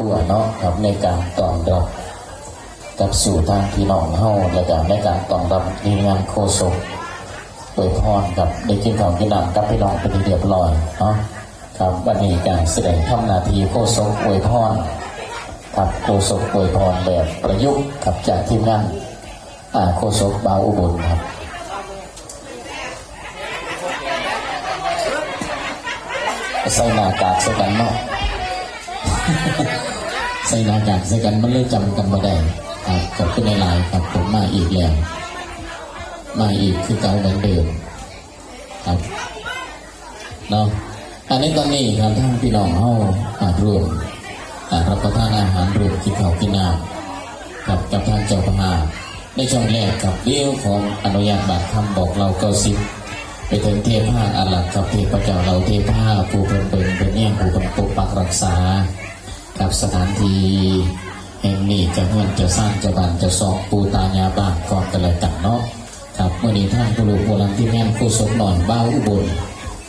ขัวเนาะครับในการตอนรับกับสู่ทางพี่น้องเฮาและก็ในการตอนรับทีมงานโคศกโดยพรกับได้กินของกินน้ำกับพี่น้องเป็นที่เรียบร้อยเนาะครับวันนี้การแสดงทำนาทีโคศกอวยพรครับโคศกอวยพรแบบประยุกต์ครับจากทีมงานอ่าโคศกบาวอุบลครับใส่หน้ากากใส่กันเนาะ ใส่หน้ากากใส่กันมันเลยจำกันมาได้ครับขอบคุณในไลน์ครับผมมาอีกแล้วมาอีกคือเก่าเหมือนเดิมครับเนาะอันนี้ตอนนี้ครับท่านพี่น้องเฮาอาจรวมรับประทานอาหารรวมกินข้าวกินน้ำกับกับทางเจ้าพระมาในช่องแรกกับเดียวของอนุญาตบาทคำบอกเราเก้าสิบไปถึงเทพาอาลักกับเทพเจ้าเราเทพาผู้เป็นเป็นเป็นเนี่ยผู้เป็นปกปักรักษา กับสถานที่แห่งนี้จะเงินจะสร้างจะบันจะสองปูตายาบ้านก่อนกันเลยกันเนาะครับเมื่อนี้ท่านผู้รู้ผู้รังที่แม่ผู้สมหน่อยเบ้าอุบล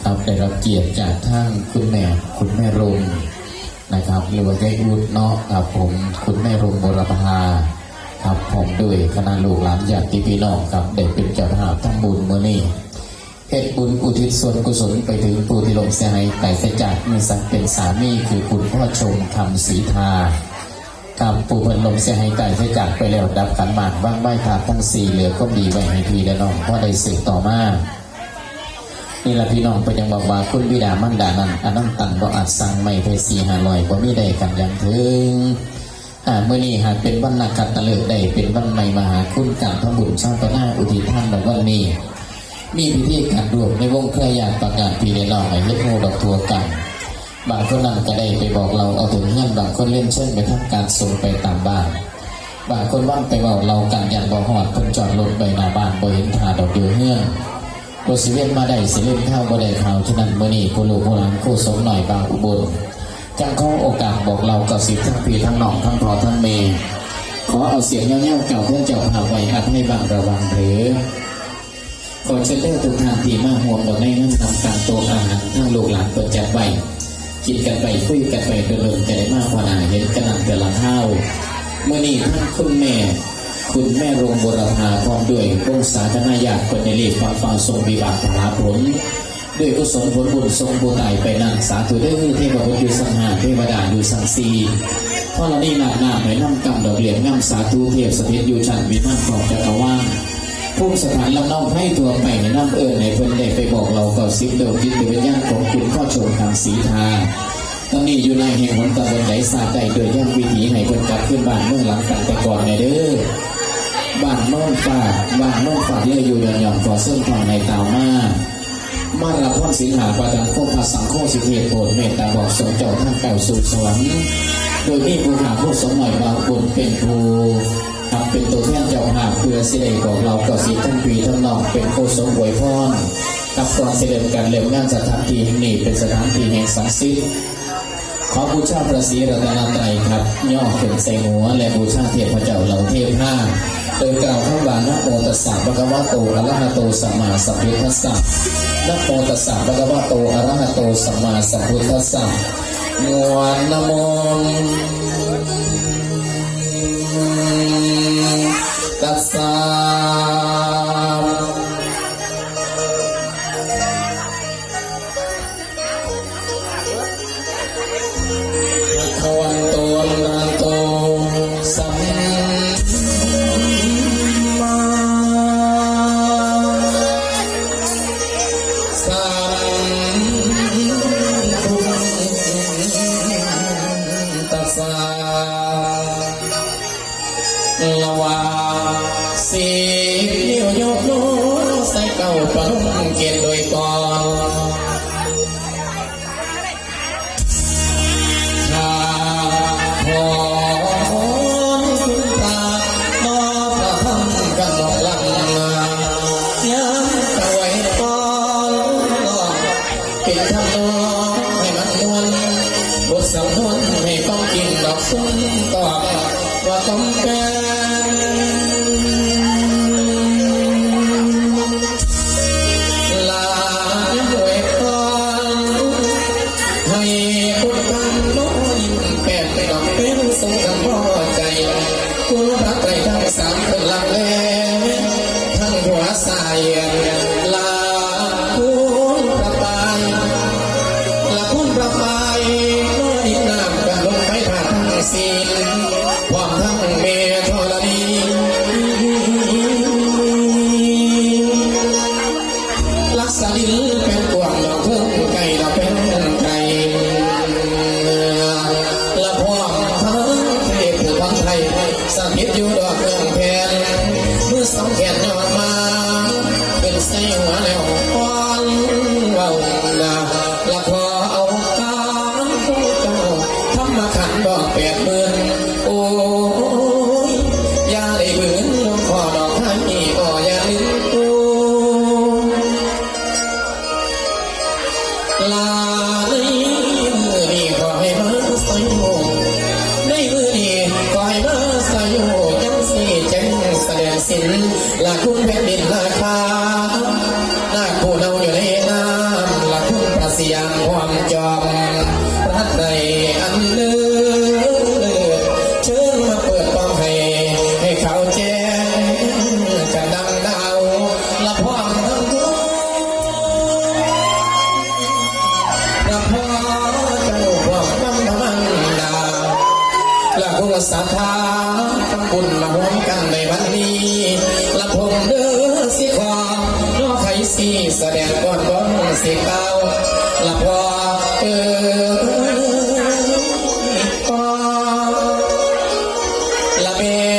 ครับได้รับเกียรติจากท่านคุณแม่คุณแม่รงนะครับหรือว่าใจอุดเนาะครับผมคุณแม่รงบรพาครับผมด้วยคณะลูกหลานญาติพี่น้องครับได้เป็นเจ้าภาพทั้งบุญเมื่อนี้ เหตุบุญอุทิศส่วนกุศลไปถึงผู้ที่ลงเสียหายแต่เสียจากมีสักเป็นสามีคือคุณพ่อชมคำศรีทากับผู้เพิ่นลงเสียหายแต่เสียจากไปแล้วดับขันหมากว่างใบขาดทั้งสี่เหลือก็ดีไว้ให้พี่และน้องพ่อได้สืบต่อมานี่ละพี่น้องไปยังบอกว่าคุณบิดามันดานั้นอันนั้นตันบ่อาจสั่งไม่เพสีหาลอยบ่มีใดกันยังถึงอ่าเมื่อนี้หากเป็นวันนักขัตฤกษ์ได้เป็นวันใหม่มหาคุณการทำบุญสร้างตนาอุทิศท่านในวันนี้ มีพิธีการรวมในวงเครือญาติประกาศปีเดนอให้เล็กโมดอกทัวกัน บางคนนั้นก็ได้ไปบอกเราเอาถึงเงื่อนบางคนเล่นเช่นไปทำการส่งไปตามบ้านบางคนว่างไปเว่าเรากันอยันบ่หอดคนจอดรถไปหน้าบ้านบ่เห็นทาดอกเดือเงื่อนรถสิเวนมาได้สิเล่นข้าวบ่ได้ข่าวฉะนั้นเมื่อนี้ผู้ลูกผู้หลานคู่สมหน่อยบางอุบลจังเขอโอกาสบอกเรากับสิทธิ์ทั้งปีทั้งน้องทั้งพอทั้งเมย์ขอเอาเสียงเงี้ยวๆเก่าเพื่อเจ้าพาไว้อัดให้บางระวังหรือ ขอเชิญเด้อทุกทานที่มาห่วงดอกในนั้นทำการโตอาหารทั้งลูกหลานเปิดจัดไว้กินกันไปคุยกันไปเดินๆจะได้มากกว่านาเห็นกันหลังแต่ละเท่าเมื่อนี้ท่านคุณแม่ คุณแม่โรงบรพาพร้อมด้วยวงศาคณะญาติคนในรีบฟังฟังทรงวิบากผลาผลด้วยกุศลผลบุญทรงบุญไตไปนั่งสาธุเด้อเทพบุตรอยู่สังหารเทวดาอยู่สังสีพราะเรานี่หนาหนาให้น้ำกำดอกเหรียญง่ำสาธุเทพสถิตอยู่ชั้นวิมานของจักรวาล ภูมิสถานลำนองให้ตัวไปในน้ำเอิญในเพิ่นได้ไปบอกเราก็ซิบเดิมจิตเป็นย่างของคุณข้อชมทางสีทาตอนนี้อยู่ในแห่งหนตะบนไหนสาใจโดยย่างวิถีให้เพิ่นกลับขึ้นบ้านเมื่อหลังกันแต่ก่อนในเด้อบ้านโน่นฝาดบ้านโน่นฝาดเลยอยู่หย่อนๆก่อเส้นความในตาวมามารับพ่อสิงหาประดังโคภาสังโคสิเทศโปรดเมตตาบอกสงเจ้าท่านเก่าสู่สวรรค์โดยที่ผู้หาผู้สมหน่อยบางคนเป็นผู้ เป็นตัวแทนเจ้าหาเพื่อสิได้บอกเราก็สิท่านปีท่านนอกเป็นโคสมบวยพรกับก่อนเสด็จการเริ่มงานสถานที่แห่งนี้เป็นสถานที่แห่งศักดิ์สิทธิ์ขอบูชาพระศรีรัตนตรัยครับ ย่อขึ้นใส่หัว และบูชาเทพเจ้าเหล่าเทพห้าโดยกล่าวคำว่านะโมตัสสะภะคะวะโตอะระหะโตสัมมาสัมพุทธัสสะนะโมตัสสะภะคะวะโตอะระหะโตสัมมาสัมพุทธัสสะนวลนะโม องกินดอกซุ้มก่อว่าต้องก สถาทำบุญมาโหมกันในวันนี้ละผมเด้อสิขอนอกไขสีแสดงก่อนก้อนสิเก้าละพอเออ la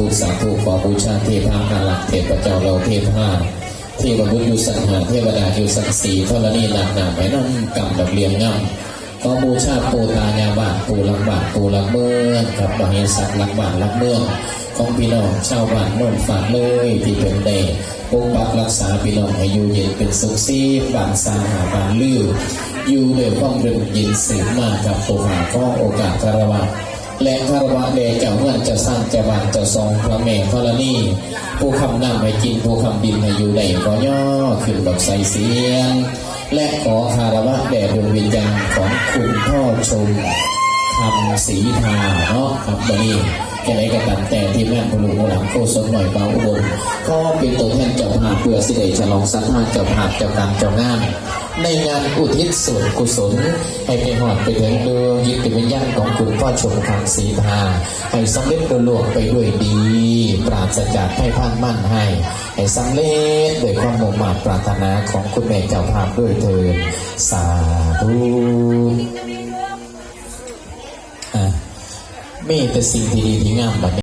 ธุสาธุขอบูชาเทพาอารักเทพเจ้าเราเทพ้าเทวบุตรอยู่สังหาเทวดาอยู่สังสีเท่านี้หนักหนาไว้นั่งกำดับเรียงง่ำก็บูชาปูตายาบาปูลักบาปูลักเมืองกับบังเหสักลักบาลักเมืองของพี่น้องชาวบ้านโน่นฝากเลยที่เป็นเดปกปักรักษาพี่น้องให้อยู่เย็นเป็นสุขสีบานสาหาบานลืออยู่ในวยความรื่นยินเสียงมากกับตัวหาก็โอกาสการะวัง และคารวะเดชเจ้าเงื่อนเจะสร้างเจะบานเจะทรงพระแม่ธรณีผู้คำนำให้กินผู้คำดินให้อยู่ได้ก็ย่อขึ้นแบบใส่เสียง และขอคารวะแด่ดวงวิญญาณของคุณพ่อชมคำศรีทาเนาะครับวันนี้แค่ไหนก็ตามแต่ที่แม่พลุหลังโคสนหน่อยเบาอุบลก็เป็นตัวแทนเจ้าภาพเพื่อสิได้ฉลองสัทธาเจ้าภาพเจ้าการเจ้างาน ในงานอุทิศส่วนกุศลให้ไปหอดไปถึงดวงยิตติวิญญาณของคุณพ่อชมคำศรีทาให้สำเร็จโดยลวงไปด้วยดี ปราศจากให้พานมั่นให้ ให้สำเร็จด้วยความมุ่งมั่นปรารถนาของคุณแม่เจ้าภาพด้วยเถิดสาธุมีแต่สิ่งที่ดีที่งามบัดนี้